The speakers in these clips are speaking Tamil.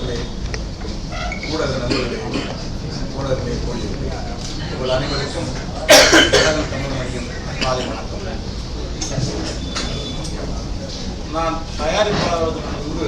நண்பர்களே ஊடக நண்பர்களே ஊடகர்களே தோழிகளே உங்கள் அனைவருக்கும் உலகம் தமிழ் மொழியின் மாலை வணக்கம். நான் தயாரிப்பாளர்களுக்கு முன்பு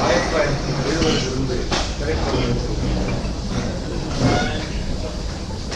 ஆயிரத்தி தொள்ளாயிரத்தி எழுபதிலிருந்து திரைப்படம்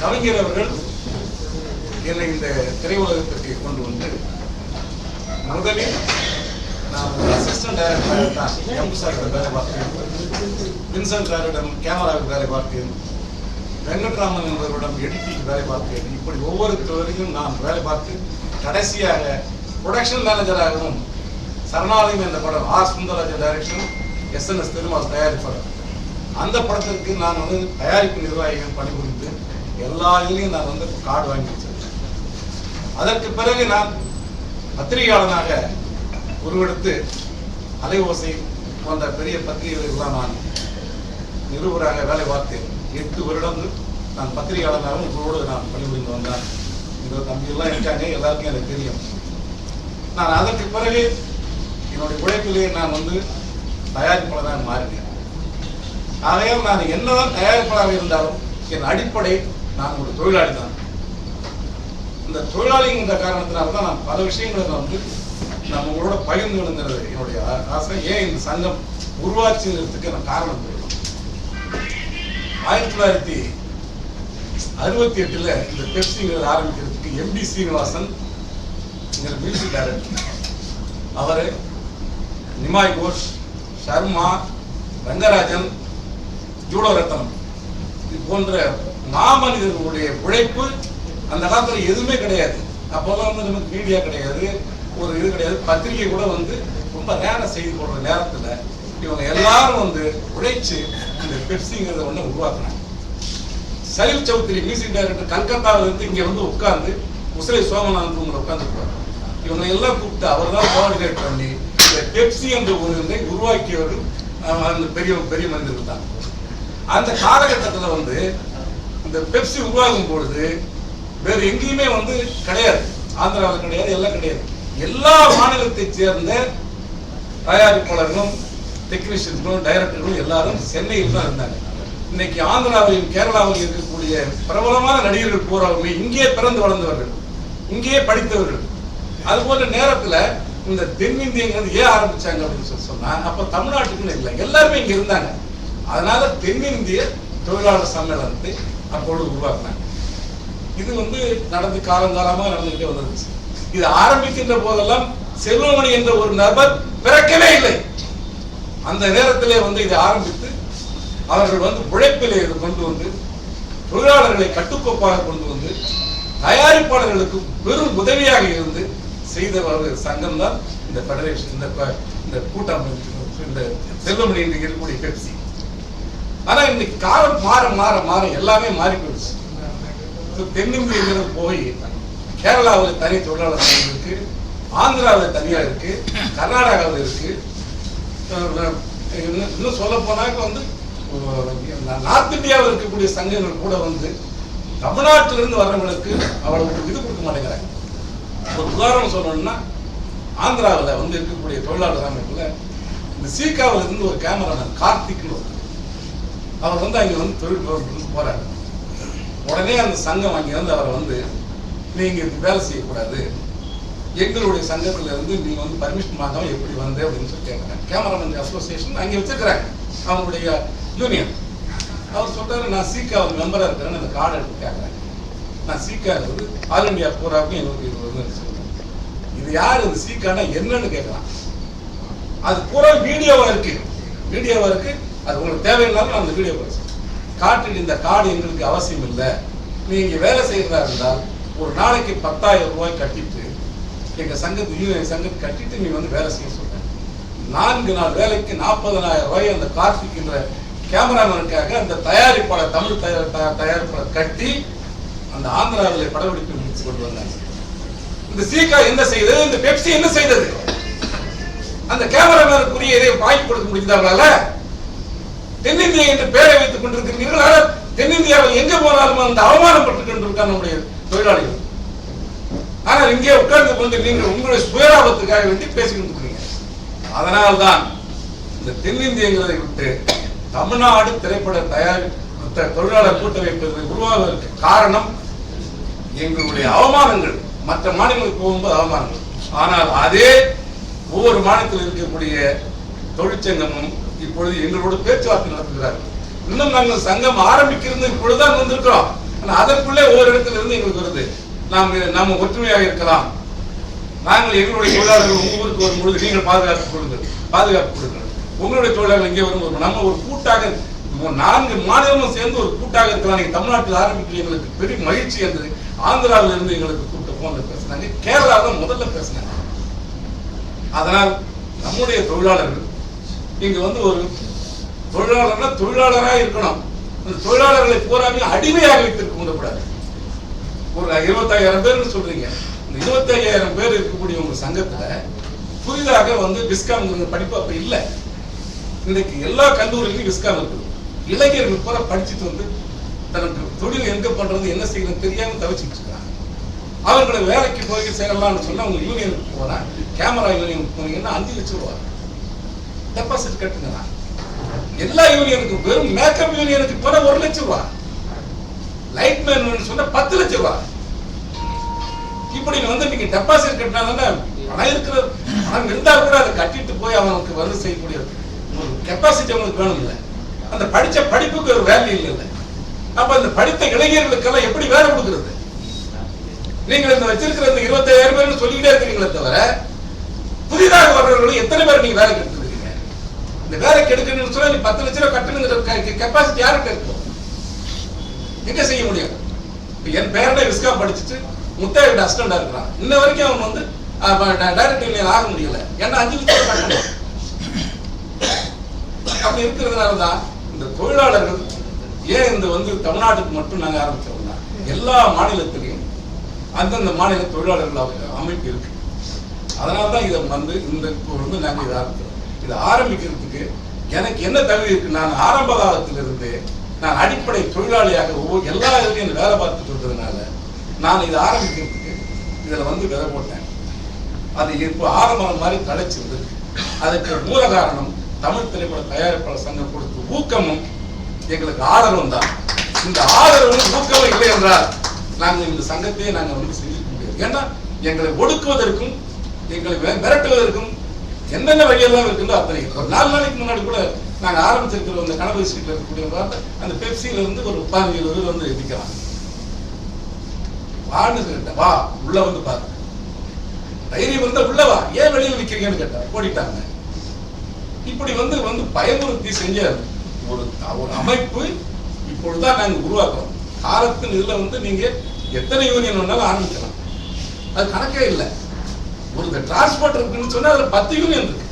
கவிஞர் அவர்கள் என்னை இந்த திரையுலகத்திற்கு கொண்டு வந்து முதலில் அசிஸ்டன்ட் டைரக்டராக தான் எம்சாக்கு வேலை பார்த்தேன் வின்சென்ட் சாரிடம் கேமராவுக்கு வேலை பார்த்தேன் வெங்கட்ராமன் என்பவரிடம் எடிட்டிங் வேலை பார்த்தேன் இப்படி ஒவ்வொரு துறையிலும் நான் வேலை பார்த்து கடைசியாக ப்ரொடக்ஷன் மேனேஜராகவும் சரணாலயம் என்ற படம் R Sundararajan direction S N S Thirumal தயாரிப்பாளர் அந்த படத்திற்கு நான் வந்து தயாரிப்பு நிர்வாகிகள் பணிபுரிந்து எல்லா இதுலையும் நான் வந்து கார்டு வாங்கி வச்சிருக்கேன் அதற்கு பிறகு நான் பத்திரிகையாளனாக உருவெடுத்து அலைவோசை போன்ற பெரிய பத்திரிகைகளுக்கெல்லாம் நான் நிருபராக வேலை பார்த்தேன். எட்டு வருடம் நான் பத்திரிகையாளனாகவும் உங்களோடு நான் பணிபுரிந்து வந்தேன். இந்த தம்பியெல்லாம் இருக்காங்க எல்லாருக்கும் எனக்கு தெரியும். நான் அதற்கு பிறகு என்னுடைய உழைப்பிலேயே நான் வந்து தயாரிப்பாளராக மாறினேன். ஆகையால் நான் என்னதான் தயாரிப்பாளராக இருந்தாலும் என் அடிப்படை நான் ஒரு தொழிலாளி தான் இந்த தொழிலாளிங்கிற காரணத்தினால தான் நான் பல விஷயங்களை நான் வந்து நம்ம உங்களோட பகிர்ந்துங்கிறது என்னுடைய ஆசை. ஏன் இந்த சங்கம் உருவாச்சுங்கிறதுக்கு நான் காரணம் தெரியும் ஆயிரத்தி தொள்ளாயிரத்தி அறுபத்தி எட்டுல இந்த பெப்சிங்கிறது ஆரம்பிக்கிறதுக்கு எம்டி சீனிவாசன் மியூசிக் டைரக்டர் அவரு நிமாய் கோஷ் சர்மா ரங்கராஜன் ஜூடோ ரத்னம் இது போன்ற மாமனிதர்களுடைய உழைப்பு அந்த காலத்துல எதுவுமே கிடையாது. அப்போல்லாம் வந்து நமக்கு மீடியா கிடையாது. ஒரு இது கிடையாது. பத்திரிகை கூட வந்து ரொம்ப நேரம் செய்தி போடுற நேரத்தில் இவங்க எல்லாரும் வந்து உழைச்சு இந்த பெப்சிங்கிறத ஒன்று உருவாக்குனாங்க சலீல் சௌத்ரி மியூசிக் டைரக்டர் கல்கத்தாவில் இருந்து இங்கே வந்து உட்காந்து உசிலை சோமநாதன் உங்களை உட்காந்துருப்பார் இவங்க எல்லாம் கூப்பிட்டு அவர் தான் கோஆர்டினேட் பண்ணி இந்த பெப்சி என்ற ஒரு இதை அந்த பெரிய பெரிய மனிதர்கள் தான். அந்த காலகட்டத்தில் வந்து இந்த பெப்சி உருவாகும் பொழுது வேறு எங்கேயுமே வந்து கிடையாது. ஆந்திராவில் கிடையாது எல்லாம் கிடையாது. எல்லா மாநிலத்தைச் சேர்ந்த தயாரிப்பாளர்களும் டெக்னீஷியன்களும் டைரக்டர்களும் எல்லாரும் சென்னையில் தான் இருந்தாங்க. இன்னைக்கு ஆந்திராவிலும் கேரளாவில் இருக்கக்கூடிய பிரபலமான நடிகர்கள் பூராவுமே இங்கே பிறந்து வளர்ந்தவர்கள் இங்கேயே படித்தவர்கள். அது போன்ற நேரத்தில் இந்த தென்னிந்தியங்கிறது ஏன் ஆரம்பிச்சாங்க அப்படின்னு சொல்லி சொன்னா அப்ப தமிழ்நாட்டுக்குன்னு இல்லை. எல்லாருமே இங்க இருந்தாங்க. அதனால தென்னிந்திய தொழிலாளர் சம்மேளனத்தை அப்பொழுது உருவாக்குனாங்க. இது வந்து நடந்து காலங்காலமாக நடந்துகிட்டே வந்துருச்சு இது ஆரம்பிக்கின்ற போதெல்லாம் செல்வமணி என்ற ஒரு நபர் பிறக்கவே இல்லை. அந்த நேரத்திலே வந்து இதை ஆரம்பித்து அவர்கள் வந்து உழைப்பிலே இதை கொண்டு வந்து தொழிலாளர்களை கட்டுக்கோப்பாக கொண்டு வந்து தயாரிப்பாளர்களுக்கு பெரும் உதவியாக இருந்து செய்த ஒரு சங்கம் தான் இந்த ஃபெடரேஷன் இந்த இந்த கூட்டம் இந்த செல்வமணி என்று இருக்கக்கூடிய பெப்சி ஆனா இன்னைக்கு காலம் மாற மாற மாற எல்லாமே மாறி போயிடுச்சு. தென்னிந்தியங்கிறது போய் கேரளாவில் தனி தொழிலாளர் சங்கம் இருக்கு ஆந்திராவில் தனியா இருக்கு கர்நாடகாவில் இருக்கு. இன்னும் இன்னும் சொல்ல போனாக்க வந்து நார்த் இந்தியாவில் இருக்கக்கூடிய சங்கங்கள் கூட வந்து தமிழ்நாட்டிலிருந்து வர்றவங்களுக்கு அவ்வளவு இது கொடுக்க மாட்டேங்கிறாங்க. ஒரு உதாரணம் சொல்லணும்னா ஆந்திராவில் வந்து இருக்கக்கூடிய தொழிலாளர் அமைப்புல இந்த சீக்காவில் இருந்து ஒரு கேமராமேன் கார்த்திக்னு ஒரு அவர் வந்து அங்கே வந்து தொழில் போறாரு. உடனே அந்த சங்கம் அங்கே இருந்து அவரை வந்து நீங்க இது வேலை செய்யக்கூடாது. எங்களுடைய சங்கத்துல இருந்து நீங்க வந்து பர்மிஷன் வாங்காம எப்படி வந்து அப்படின்னு சொல்லி கேட்கறாங்க கேமராமேன் அசோசியேஷன் அங்கே வச்சிருக்கிறாங்க. அவங்களுடைய யூனியன் அவர் சொல்றாரு நான் சீக்கா மெம்பரா இருக்கிறேன்னு அந்த கார்டு எடுத்து கேட்குறேன் நான் சீக்கா இருந்து ஆல் இண்டியா பூராவுக்கும் எங்களுக்கு இது வந்து சொல்றேன் இது யார் இந்த சீக்கானா என்னன்னு கேட்கலாம் அது பூரா வீடியோவா இருக்கு. வீடியோவா இருக்கு. அது உங்களுக்கு தேவையில்லாமல் அந்த வீடியோ காட்டு இந்த கார்டு எங்களுக்கு அவசியம் இல்லை. நீங்க வேலை செய்யறதா இருந்தால் ஒரு நாளைக்கு பத்தாயிரம் ரூபாய் கட்டிட்டு எங்கள் சங்கத்து யூனியன் சங்கத்து கட்டிட்டு நீ வந்து வேலை செய்ய சொல்கிறேன் நான்கு நாள் வேலைக்கு நாற்பதனாயிரம் ரூபாய் அந்த கார்த்திக்ன்ற கேமராமேனுக்காக அந்த தயாரிப்பாளர் தமிழ் தயார் தயாரிப்பாளர் கட்டி அந்த ஆந்திராவில் படப்பிடிப்பு முடிச்சு கொண்டு வந்தாங்க. இந்த சீக்கா என்ன செய்தது? இந்த பெப்சி என்ன செய்தது? அந்த கேமராமேனுக்குரிய இதை வாங்கி கொடுக்க முடியுதா தென்னிந்தியா என்று பெயரை வைத்துக் கொண்டிருக்கிறீர்கள். ஆனால் தென்னிந்தியாவில் எங்க போனாலும் அந்த அவமானப்பட்டு கொண்டிருக்கான் நம்முடைய தொழிலாளிகள். ஆனால் இங்கே உட்கார்ந்து கொண்டு நீங்கள் உங்களுடைய சுயலாபத்துக்காக வேண்டி பேசிக்கிட்டு இருக்கீங்க அதனால்தான் இந்த தென்னிந்தியங்களை விட்டு தமிழ்நாடு திரைப்பட தயாரி தொழிலாளர் கூட்டமைப்பு உருவாவதற்கு காரணம் எங்களுடைய அவமானங்கள். மற்ற மாநிலங்களுக்கு போகும்போது அவமானங்கள். ஆனால் அதே ஒவ்வொரு மாநிலத்தில் இருக்கக்கூடிய தொழிற்சங்கமும் இப்பொழுது எங்களோட பேச்சுவார்த்தை நடத்துகிறார்கள். இன்னும் நாங்கள் சங்கம் ஆரம்பிக்கிறது இப்பொழுது அதற்குள்ளே ஒவ்வொரு இடத்துல இருந்து எங்களுக்கு வருது. நாம் நாம் ஒற்றுமையாக இருக்கலாம். நாங்கள் எங்களுடைய தொழிலாளர்கள் உங்க ஊருக்கு வரும்பொழுது நீங்கள் பாதுகாப்பு கொடுங்கள் பாதுகாப்பு கொடுங்கள் உங்களுடைய தொழிலாளர்கள் இங்கே வரும்போது நம்ம ஒரு கூட்டாக நான்கு மாநிலமும் சேர்ந்து ஒரு கூட்டாக இருக்கலாம். நீங்க தமிழ்நாட்டில் ஆரம்பிக்க எங்களுக்கு பெரிய மகிழ்ச்சி இருந்தது ஆந்திராவில் இருந்து எங்களுக்கு கூப்பிட்டு போன பேசினாங்க. கேரளாவில் முதல்ல பேசினாங்க. அதனால் நம்முடைய தொழிலாளர்கள் இங்க வந்து ஒரு தொழிலாளர்னா தொழிலாளரா இருக்கணும். தொழிலாளர்களை போராடி அடிமையாக வைத்திருக்க கூடாது. ஒரு இருபத்தாயிரம் பேர்னு சொல்றீங்க. இந்த இருபத்தையாயிரம் பேர் இருக்கக்கூடிய உங்க சங்கத்துல புதிதாக வந்து விஸ்காம் படிப்பு அப்ப இல்ல. இன்னைக்கு எல்லா கல்லூரியிலும் விஸ்காம் இருக்குது. இளைஞர்கள் பூரா படிச்சுட்டு வந்து தனக்கு தொழில் எங்க பண்றது என்ன செய்யணும் தெரியாம தவிச்சுட்டு இருக்காங்க. அவர்களை வேலைக்கு போய் சேரலாம்னு சொன்னா உங்க யூனியனுக்கு போனா கேமரா யூனியனுக்கு போனீங்கன்னா அஞ்சு லட்சம் ரூபாய். டெபாசிட் கட்டுங்க. எல்லா யூனியனுக்கும் வெறும் மேக்கப் யூனியனுக்கு போன ஒரு லட்சம் ரூபா. லைட் மேன் சொன்னா பத்து லட்சம் ரூபா. இப்படி வந்து நீங்க டெபாசிட் கட்டினா பணம் இருக்கிற பணம் இருந்தா கூட அதை கட்டிட்டு போய் அவனுக்கு வந்து செய்யக்கூடிய கெப்பாசிட்டி அவனுக்கு வேணும் இல்ல அந்த படிச்ச படிப்புக்கு ஒரு வேல்யூ இல்லை இல்ல அப்ப அந்த படித்த இளைஞர்களுக்கெல்லாம் எப்படி வேலை கொடுக்கிறது? நீங்கள் இந்த வச்சிருக்கிற இந்த இருபத்தாயிரம் பேர் சொல்லிக்கிட்டே இருக்கிறீங்களே தவிர புதிதாக வர்றவர்களும் எத்தனை பேர் நீங்க வேலை இந்த வேலைக்கு எடுக்கணும்னு சொன்னா நீ பத்து லட்ச ரூபா கட்டணுங்கிற கெப்பாசிட்டி யாருக்கு இருக்கும் எங்க செய்ய முடியும்? என் பேரனே விஸ்கா படிச்சுட்டு முத்தையோட அசிஸ்டண்டா இருக்கிறான். இன்ன வரைக்கும் அவன் வந்து டைரக்ட் யூனியன் ஆக முடியல. ஏன்னா அஞ்சு லட்சம் கட்டணும்? அப்படி இருக்கிறதுனால தான் இந்த தொழிலாளர்கள் ஏன் இந்த வந்து தமிழ்நாட்டுக்கு மட்டும் நாங்கள் ஆரம்பிச்சோம்னா எல்லா மாநிலத்திலையும் அந்தந்த மாநில தொழிலாளர்கள் அமைப்பு இருக்கு. அதனால தான் இதை வந்து இந்த இப்போ வந்து நாங்கள் இதை ஆரம்பிக்கிறோம். இதை ஆரம்பிக்கிறதுக்கு எனக்கு என்ன தகுதி இருக்கு? நான் ஆரம்ப காலத்திலிருந்து நான் அடிப்படை தொழிலாளியாக ஒவ்வொரு எல்லா இதுலையும் வேலை பார்த்துட்டு இருக்கிறதுனால நான் இதை ஆரம்பிக்கிறதுக்கு இதில் வந்து விதை போட்டேன். அது இப்போ ஆரம்பம் மாதிரி தடைச்சிருந்தது அதுக்கு மூல காரணம் தமிழ் திரைப்பட தயாரிப்பாளர் சங்கம் கொடுத்த ஊக்கமும் எங்களுக்கு ஆதரவும் தான். இந்த ஆதரவும் ஊக்கமும் இல்லை என்றால் நாங்கள் இந்த சங்கத்தையே நாங்கள் வந்து செஞ்சிருக்க முடியாது. ஏன்னா எங்களை ஒடுக்குவதற்கும் எங்களை மிரட்டுவதற்கும் எந்தெந்த வழியெல்லாம் இருக்குதோ அத்தனை ஒரு நாலு நாளைக்கு முன்னாடி கூட நாங்க ஆரம்பிச்சிருக்கிற அந்த கணபதி ஸ்ட்ரீட்ல இருக்கக்கூடிய அந்த பெப்சியில இருந்து ஒரு பதினஞ்சு இருபது வந்து நிற்கிறாங்க வான்னு கேட்டேன் வா உள்ள வந்து பாரு. தைரியம் இருந்தா உள்ள வா ஏன் வெளியில் நிற்கிறீங்கன்னு கேட்டேன் ஓடிட்டாங்க. இப்படி வந்து வந்து பயமுறுத்தி செஞ்ச ஒரு ஒரு அமைப்பு இப்பொழுதுதான் நாங்கள் உருவாக்குறோம். காலத்தின் இதில் வந்து நீங்க எத்தனை யூனியன் வேணாலும் ஆரம்பிக்கலாம். அது கணக்கே இல்லை. ஒரு டிரான்ஸ்போர்ட் இருக்குன்னு சொன்னா அதுல பத்து யூனியன் இருக்கு.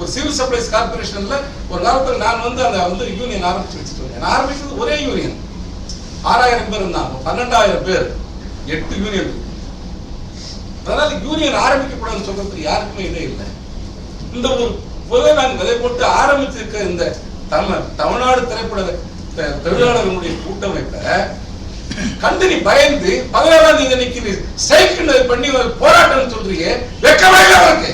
ஒரு சிவில் சப்ளைஸ் கார்பரேஷன்ல ஒரு காலத்தில் நான் வந்து அந்த வந்து யூனியன் ஆரம்பிச்சு வச்சுட்டு வந்தேன் நான் ஆரம்பிச்சது ஒரே யூனியன் ஆறாயிரம் பேர் இருந்தாங்க. பன்னெண்டாயிரம் பேர். எட்டு யூனியன் அதனால் அதனால யூனியன் ஆரம்பிக்கக்கூடாதுன்னு சொல்றதுக்கு யாருக்குமே இதே இல்லை. இந்த ஒரு பொதுவே நாங்கள் விதை போட்டு ஆரம்பிச்சிருக்க இந்த தமிழ் தமிழ்நாடு திரைப்பட தொழிலாளர்களுடைய கூட்டமைப்பை கண்டு நீ பயந்து பதினேழாம் தேதி அன்னைக்கு சைக்கிள் பண்ணி ஒரு போராட்டம் சொல்றீங்க. வெக்கமே அவருக்கு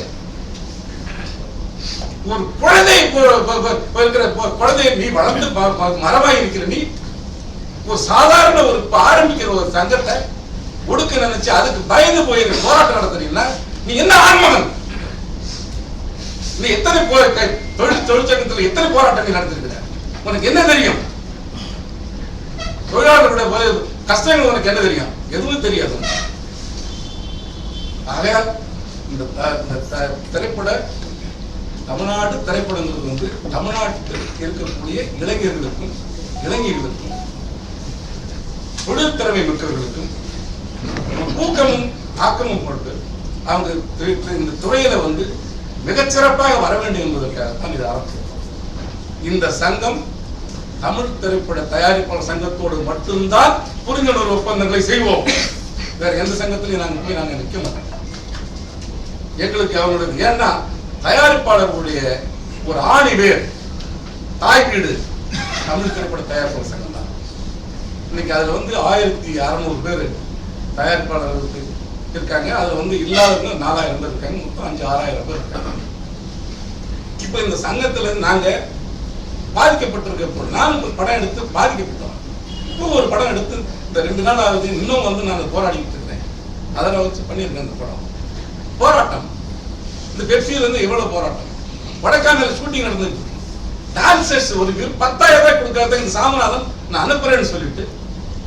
ஒரு குழந்தை இருக்கிற குழந்தை நீ வளர்ந்து ப- மரமாய் இருக்கிற நீ ஒரு சாதாரண ஒரு ஆரம்பிக்கிற ஒரு சங்கத்தை ஒடுக்க நினைச்சு அதுக்கு பயந்து போயிருக்க போராட்டம் நடத்துறீங்கன்னா நீ என்ன ஆன்மகன்? நீ எத்தனை போ- தொழில் தொழிற்சங்கத்துல எத்தனை போராட்டங்கள் நடத்திருக்கிற? உனக்கு என்ன தெரியும்? தொழிலாளர்களுடைய கஷ்டங்கள் உனக்கு என்ன தெரியும்? எதுவும் தெரியாது. ஆகையால் இந்த திரைப்பட தமிழ்நாடு திரைப்படங்களுக்கு வந்து தமிழ்நாட்டில் இருக்கக்கூடிய இளைஞர்களுக்கும் இளைஞர்களுக்கும் தொழில் திறமை மிக்கவர்களுக்கும் ஊக்கமும் ஆக்கமும் கொண்டு அவங்க இந்த துறையில வந்து மிகச்சிறப்பாக வர வேண்டும் என்பதற்காகத்தான் இது ஆரம்பிச்சிருக்கோம் இந்த சங்கம் தமிழ் திரைப்பட தயாரிப்பாளர் சங்கத்தோடு மட்டும்தான் புரிந்துணர்வு ஒப்பந்தங்களை செய்வோம். வேற எந்த சங்கத்திலையும் நாங்க போய் நாங்க நிற்க மாட்டோம். எங்களுக்கு அவங்களுடைய ஏன்னா தயாரிப்பாளர்களுடைய ஒரு ஆணி வேர் தாய் வீடு தமிழ் திரைப்பட தயாரிப்பாளர் சங்கம் தான். இன்னைக்கு அதுல வந்து ஆயிரத்தி அறநூறு பேர் தயாரிப்பாளர்களுக்கு இருக்காங்க. அதுல வந்து இல்லாதவங்க நாலாயிரம் பேர் இருக்காங்க. மொத்தம் அஞ்சு ஆறாயிரம் பேர் இருக்காங்க. இப்ப இந்த சங்கத்துல நாங்க பாதிக்கப்பட்டிருக்க பொருள் படம் எடுத்து பாதிக்கப்பட்டோம். இப்போ ஒரு படம் எடுத்து இந்த ரெண்டு நாள் ஆகுது இன்னும் வந்து நான் போராடிக்கிட்டு இருக்கிறேன் அதில் வச்சு பண்ணியிருக்கேன் இந்த படம். போராட்டம். இந்த பெப்சியிலேருந்து எவ்வளோ எவ்வளவு போராட்டம்? வடக்கானல் ஷூட்டிங் நடந்துட்டு டான்சர்ஸ் ஒரு பேர் பத்தாயிரம் ரூபாய் கொடுக்காத இந்த சாமிநாதன் நான் அனுப்புறேன்னு சொல்லிட்டு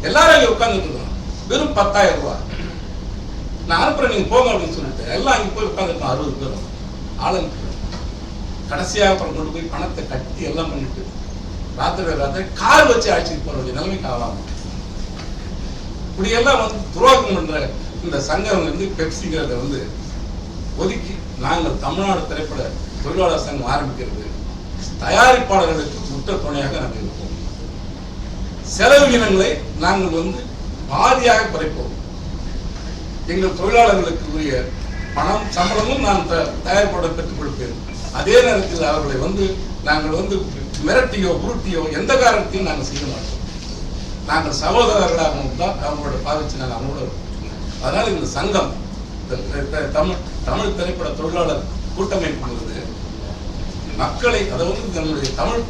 எல்லாரும் இங்கே உட்காந்துட்டு இருக்கோம் வெறும் பத்தாயிரம் ரூபாய். நான் அனுப்புறேன் நீங்க போங்க அப்படின்னு சொல்லிட்டு எல்லாம் அங்க போய் உட்காந்துருக்கோம் அறுபது பேரும். ஆளுங்க. கடைசியாக அப்புறம் கொண்டு போய் பணத்தை கட்டி எல்லாம் பண்ணிட்டு ராத்திரி ராத்திரி கார் வச்சு அழைச்சிட்டு போற வேண்டிய நிலைமைக்கு ஆவாங்க இப்படியெல்லாம் வந்து துரோகம் பண்ற இந்த சங்கம் வந்து பெப்சிங்கிறத வந்து ஒதுக்கி நாங்கள் தமிழ்நாடு திரைப்பட தொழிலாளர் சங்கம் ஆரம்பிக்கிறது. தயாரிப்பாளர்களுக்கு முற்ற துணையாக நாங்கள் இருப்போம். செலவினங்களை நாங்கள் வந்து பாதியாக குறைப்போம். எங்கள் தொழிலாளர்களுக்கு உரிய பணம் சம்பளமும் நான் த- தயாரிப்பாளர் பெற்றுக் கொடுப்பேன். அதே நேரத்தில் அவர்களை வந்து நாங்கள் வந்து மிரட்டியோ உருட்டியோ எந்த காரணத்தையும் நாங்கள் செய்ய மாட்டோம். நாங்கள் சகோதரர்களாக தான் அவங்களோட பாதிச்சு நாங்கள் அவங்களோட அதனால் அதனால இந்த சங்கம் இந்த தமிழ் தமிழ் திரைப்பட தொழிலாளர் கூட்டமைப்புங்கிறது மக்களை அதாவது நம்முடைய தமிழ்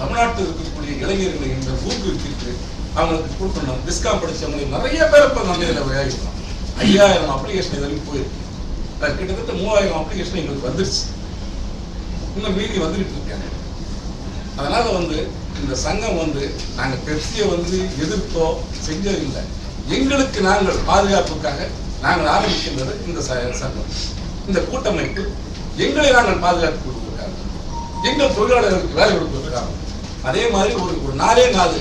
தமிழ்நாட்டில் இருக்கக்கூடிய இளைஞர்களை இந்த ஊக்குவித்து அவங்களுக்கு கொடுக்கணும். டிஸ்காம் படிச்சவங்க நிறைய பேர் இப்போ நம்ம இதில் விளையாடிருக்கோம் ஐயாயிரம் அப்ளிகேஷன் இது வரைக்கும் போயிருக்கு கிட்டத்தட்ட மூவாயிரம் அப்ளிகேஷன் எங்களுக்கு வந்துருச்சு. இன்னும் மீதி வந்துகிட்டு இருக்காங்க. அதனால் வந்து இந்த சங்கம் வந்து நாங்கள் பெப்சியை வந்து எதிர்த்தோ செஞ்சது இல்லை. எங்களுக்கு நாங்கள் பாதுகாப்புக்காக நாங்கள் ஆரம்பிக்கின்றது இந்த ச- சங்கம். இந்த கூட்டமைப்பு எங்களை நாங்கள் பாதுகாத்து கொடுத்துருக்காங்க எங்கள் தொழிலாளர்களுக்கு வேலை கொடுத்துருக்காங்க அதே மாதிரி ஒரு ஒரு நாலே நாலு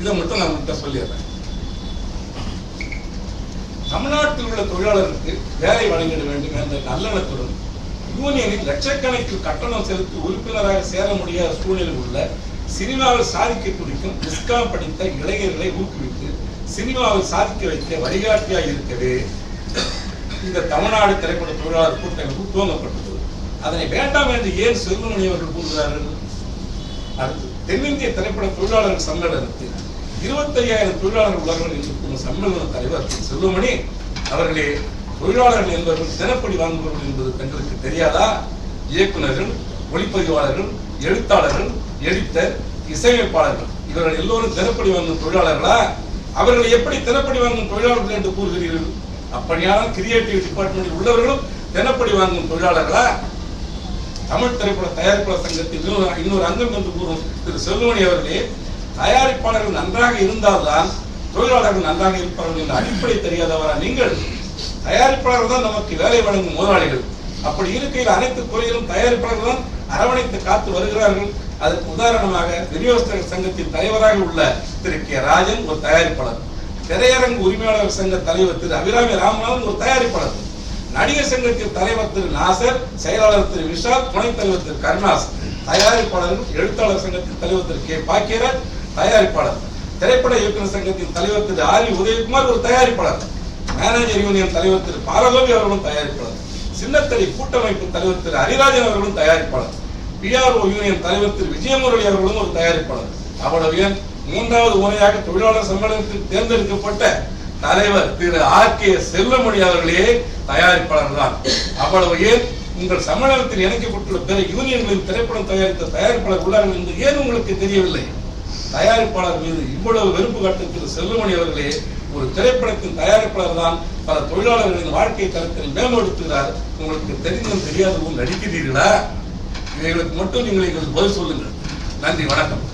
இதை மட்டும் நான் உங்கள்கிட்ட சொல்லிடுறேன். தமிழ்நாட்டில் உள்ள தொழிலாளருக்கு வேலை வழங்கிட வேண்டும் என்ற நல்லெண்ணத்துடன் யூனியனில் லட்சக்கணக்கில் கட்டணம் செலுத்தி உறுப்பினராக சேர முடியாத சூழலில் உள்ள சினிமாவில் சாதிக்க துடிக்கும் டிஸ்காம் படித்த இளைஞர்களை ஊக்குவித்து சினிமாவில் சாதிக்க வைக்க வழிகாட்டியாக இருக்கவே இந்த தமிழ்நாடு திரைப்பட தொழிலாளர் கூட்டமைப்பு துவங்கப்பட்டது. அதனை வேண்டாம் என்று ஏன் செல்வமணி அவர்கள் கூறுகிறார்கள்? அடுத்து தென்னிந்திய திரைப்பட தொழிலாளர்கள் சம்மேளனத்தில் இருபத்தையாயிரம் தொழிலாளர் உலகம் என்று கூறும் சம்மேளன தலைவர் செல்வமணி அவர்களே தொழிலாளர்கள் என்பவர்கள் தினப்படி வாங்குபவர்கள் என்பது தங்களுக்கு தெரியாதா? இயக்குநர்கள் ஒளிப்பதிவாளர்கள் எழுத்தாளர்கள் எடிட்டர் இசையமைப்பாளர்கள். இவர்கள் எல்லோரும் தினப்படி வாங்கும் தொழிலாளர்களா? அவர்களை எப்படி தினப்படி வாங்கும் தொழிலாளர்கள் என்று கூறுகிறீர்கள்? அப்படியான கிரியேட்டிவ் டிபார்ட்மெண்டில் உள்ளவர்களும் தினப்படி வாங்கும் தொழிலாளர்களா? தமிழ் திரைப்பட தயாரிப்பாளர் சங்கத்தில் இன்னொரு இன்னொரு அங்கம் என்று கூறும் திரு செல்வமணி அவர்களே தயாரிப்பாளர்கள் நன்றாக இருந்தால்தான் தொழிலாளர்கள் நன்றாக இருப்பார்கள் என்ற அடிப்படை தெரியாதவரா நீங்கள்? தயாரிப்பாளர்கள் தான் நமக்கு வேலை வழங்கும் முதலாளிகள். அப்படி இருக்கையில் அனைத்து துறையிலும் தயாரிப்பாளர்கள் தான் அரவணைத்து காத்து வருகிறார்கள். அதற்கு உதாரணமாக விநியோகஸ்தர்கள் சங்கத்தின் தலைவராக உள்ள திரு கே ராஜன் ஒரு தயாரிப்பாளர். திரையரங்கு உரிமையாளர் சங்க தலைவர் திரு அபிராமி ராமநாதன் ஒரு தயாரிப்பாளர். நடிகர் சங்கத்தின் தலைவர் திரு நாசர் செயலாளர் திரு விஷால் துணைத் தலைவர் திரு கருணாஸ் தயாரிப்பாளர்கள் எழுத்தாளர் சங்கத்தின் தலைவர் திரு கே பாக்கியராஜ் தயாரிப்பாளர். திரைப்பட இயக்குநர் சங்கத்தின் தலைவர் திரு ஆர் உதயகுமார் ஒரு தயாரிப்பாளர். மேனேஜர் யூனியன் தலைவர் திரு பாலகோபி அவர்களும் தயாரிப்பாளர். சின்னத்தடி கூட்டமைப்பு தலைவர் திரு ஹரிராஜன் அவர்களும் தயாரிப்பாளர். பிஆர்ஓ யூனியன் தலைவர் திரு விஜயமுரளி அவர்களும் ஒரு தயாரிப்பாளர். அவ்வளவு ஏன் மூன்றாவது முறையாக தொழிலாளர் சம்மேளனத்தில் தேர்ந்தெடுக்கப்பட்ட தலைவர் திரு ஆர் கே செல்வமணி அவர்களே தயாரிப்பாளர் தான். அவ்வளவு ஏன் உங்கள் சம்மேளனத்தில் இணைக்கப்பட்டுள்ள பிற யூனியன்களின் திரைப்படம் தயாரித்த தயாரிப்பாளர் உள்ளார்கள் என்று ஏன் உங்களுக்கு தெரியவில்லை? தயாரிப்பாளர் மீது இவ்வளவு வெறுப்பு கட்டத்தில் செல்லுமணி அவர்களே ஒரு திரைப்படத்தின் தயாரிப்பாளர் தான் பல தொழிலாளர்களின் வாழ்க்கை தரத்தில் மேம்படுத்துகிறார் உங்களுக்கு தெரிந்தும் தெரியாதவும் நடிக்கிறீர்களா? இவைகளுக்கு மட்டும் நீங்கள் எங்களுக்கு பதில் சொல்லுங்கள். நன்றி வணக்கம்.